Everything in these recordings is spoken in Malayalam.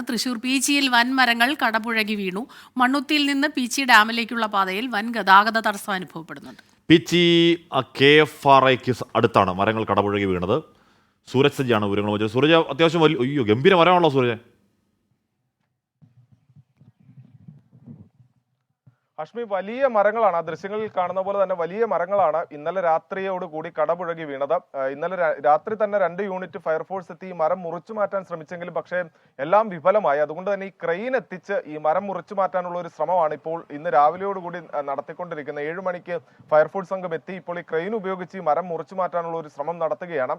തൃശൂർ പീച്ചിയിൽ വൻ മരങ്ങൾ കടപുഴകി വീണു. മണ്ണുത്തിയിൽ നിന്ന് പീച്ചി ഡാമിലേക്കുള്ള പാതയിൽ വൻ ഗതാഗത തടസ്സം അനുഭവപ്പെടുന്നുണ്ട്. പീച്ചി കെ എഫ് ആർ ഐക്ക് അടുത്താണ് മരങ്ങൾ കടപുഴകി വീണത്. സൂരജ് സജ്ജാണ് സൂരജ് അത്യാവശ്യം വലിയ അയ്യോ ഗംഭീര മരമാണല്ലോ സൂരജ്. അഷ്മി വലിയ മരങ്ങളാണ്. ആ ദൃശ്യങ്ങളിൽ കാണുന്ന പോലെ തന്നെ വലിയ മരങ്ങളാണ് ഇന്നലെ രാത്രിയോട് കൂടി കടപുഴകി വീണത്. ഇന്നലെ രാത്രി തന്നെ രണ്ട് യൂണിറ്റ് ഫയർഫോഴ്സ് എത്തി. ഈ മരം മുറിച്ചു മാറ്റാൻ ശ്രമിച്ചെങ്കിലും പക്ഷേ എല്ലാം വിഫലമായി. അതുകൊണ്ട് തന്നെ ഈ ക്രെയിൻ എത്തിച്ച് ഈ മരം മുറിച്ചു മാറ്റാനുള്ള ഒരു ശ്രമമാണ് ഇപ്പോൾ ഇന്ന് രാവിലെയോടുകൂടി കൂടി നടത്തിക്കൊണ്ടിരിക്കുന്നത്. ഏഴ് മണിക്ക് ഫയർഫോഴ്സ് സംഘം എത്തി. ഇപ്പോൾ ഈ ക്രെയിൻ ഉപയോഗിച്ച് ഈ മരം മുറിച്ചു മാറ്റാനുള്ള ഒരു ശ്രമം നടത്തുകയാണ്.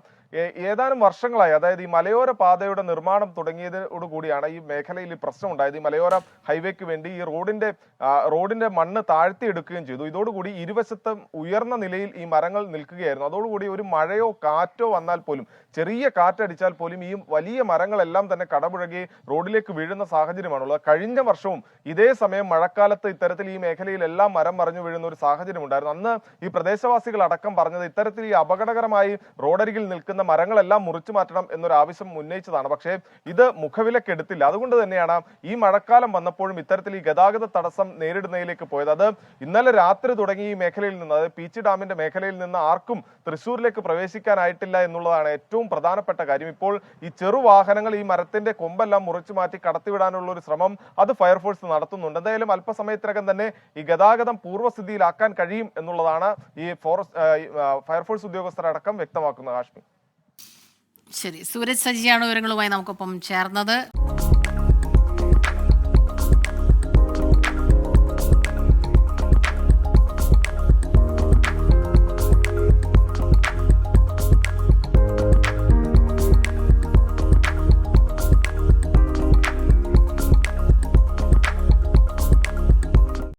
ഏതാനും വർഷങ്ങളായി അതായത് ഈ മലയോര പാതയുടെ നിർമ്മാണം തുടങ്ങിയതോടുകൂടിയാണ് ഈ മേഖലയിൽ പ്രശ്നം ഉണ്ടായത് ഈ മലയോര ഹൈവേക്ക് വേണ്ടി ഈ റോഡിന്റെ ആ, റോഡിന്റെ മണ്ണ് താഴ്ത്തിയെടുക്കുകയും ചെയ്തു. ഇതോടുകൂടി ഇരുവശത്തും ഉയർന്ന നിലയിൽ ഈ മരങ്ങൾ നിൽക്കുകയായിരുന്നു. അതോടുകൂടി ഒരു മഴയോ കാറ്റോ വന്നാൽ പോലും ചെറിയ കാറ്റടിച്ചാൽ പോലും ഈ വലിയ മരങ്ങളെല്ലാം തന്നെ കടപുഴകി റോഡിലേക്ക് വീഴുന്ന സാഹചര്യമാണുള്ളത്. കഴിഞ്ഞ വർഷവും ഇതേ സമയം മഴക്കാലത്ത് ഇത്തരത്തിൽ ഈ മേഖലയിൽ എല്ലാം മരം മറിഞ്ഞു വീഴുന്ന ഒരു സാഹചര്യം ഉണ്ടായിരുന്നു അന്ന് ഈ പ്രദേശവാസികൾ അടക്കം പറഞ്ഞത് ഇത്തരത്തിൽ ഈ അപകടകരമായി റോഡരികിൽ നിൽക്കുന്ന മരങ്ങളെല്ലാം മുറിച്ചു മാറ്റണം എന്നൊരു ആവശ്യം ഉന്നയിച്ചതാണ്. പക്ഷേ ഇത് മുഖവിലക്കെടുത്തില്ല. അതുകൊണ്ട് തന്നെയാണ് ഈ മഴക്കാലം വന്നപ്പോഴും ഇത്തരത്തിൽ ഈ ഗതാഗത തടസ്സം നേരിടുന്നതിലേക്ക് പോയത്. അത് ഇന്നലെ രാത്രി തുടങ്ങി ഈ മേഖലയിൽ നിന്ന് അതായത് പീച്ചി ഡാമിന്റെ മേഖലയിൽ നിന്ന് ആർക്കും തൃശ്ശൂരിലേക്ക് പ്രവേശിക്കാനായിട്ടില്ല എന്നുള്ളതാണ് ഏറ്റവും പ്രധാനപ്പെട്ട കാര്യം. ഇപ്പോൾ ഈ ചെറു വാഹനങ്ങൾ ഈ മരത്തിന്റെ കൊമ്പെല്ലാം മുറിച്ചു മാറ്റി കടത്തിവിടാനുള്ള ഒരു ശ്രമം അത് ഫയർഫോഴ്സ് നടത്തുന്നുണ്ട്. എന്തായാലും അല്പസമയത്തിനകം തന്നെ ഈ ഗതാഗതം പൂർവസ്ഥിതിയിലാക്കാൻ കഴിയും എന്നുള്ളതാണ് ഈ ഫോറസ്റ്റ് ഫയർഫോഴ്സ് ഉദ്യോഗസ്ഥരടക്കം വ്യക്തമാക്കുന്നത്. കാശ്മീർ ശരി. സൂരജ് സജിയാണ് വിവരങ്ങളുമായി നമുക്കൊപ്പം ചേർന്നത്.